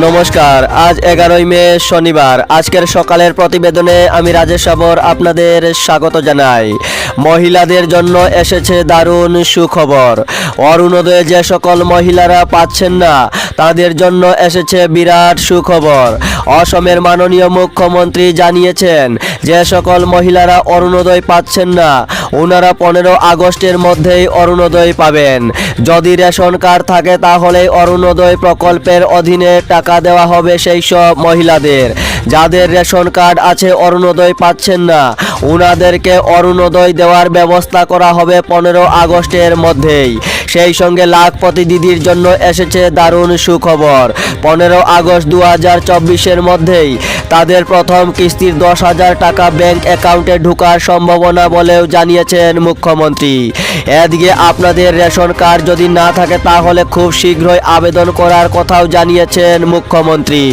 নমস্কার, আজ এগারোই মে, শনিবার। আজকের সকালের প্রতিবেদনে আমি রাজেশ সাবর আপনাদের স্বাগত জানাই। মহিলাদের জন্য এসেছে দারুণ সুখবর। অরুণোদয়ে যে সকল মহিলারা পাচ্ছেন না, তাদের জন্য এসেছে বিরাট সুখবর। অসমের মাননীয় মুখ্যমন্ত্রী জানিয়েছেন, যে সকল মহিলারা অরুণোদয় পাচ্ছেন না ওনারা পনেরো আগস্টের মধ্যেই অরুণোদয় পাবেন। যদি রেশন কার্ড থাকে তাহলে অরুণোদয় প্রকল্পের অধীনে টাকা দেওয়া হবে সেই সব মহিলাদের। যাদের রেশন কার্ড আছে অরুণোদয় পাচ্ছেন না ওনাদেরকে অরুণোদয় দেওয়ার ব্যবস্থা করা হবে পনেরো আগস্টের মধ্যেই। সেই সঙ্গে লাখপতি দিদির জন্য এসেছে দারুণ সুখবর। পনেরো আগস্ট দু হাজার চব্বিশের মধ্যেই তাদের প্রথম কিস্তির দশ হাজার টাকা ব্যাংক অ্যাকাউন্টে ঢোকার সম্ভাবনা বলেও জানিয়েছেন মুখ্যমন্ত্রী। এদিকে আপনাদের রেশন কার্ড যদি না থাকে তাহলে খুব শীঘ্রই আবেদন করার কথাও জানিয়েছেন মুখ্যমন্ত্রী।